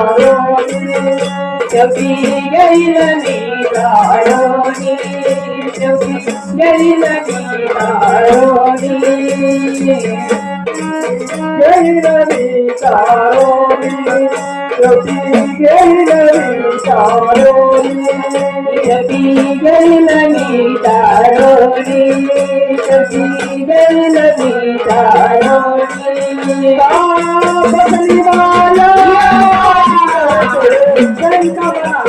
మాలిక చైతమనాటి గోపుర రావణ మాలిక చైతమనాటి కవి గైల నీరాణి కవి గైల నీరాణి గైల నీరాణి కవి గైల నీరాణి కవి గైల నీరాణి కవి గైల నీరాణి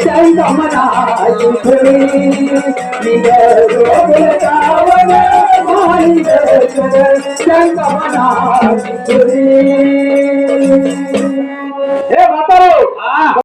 Thank you.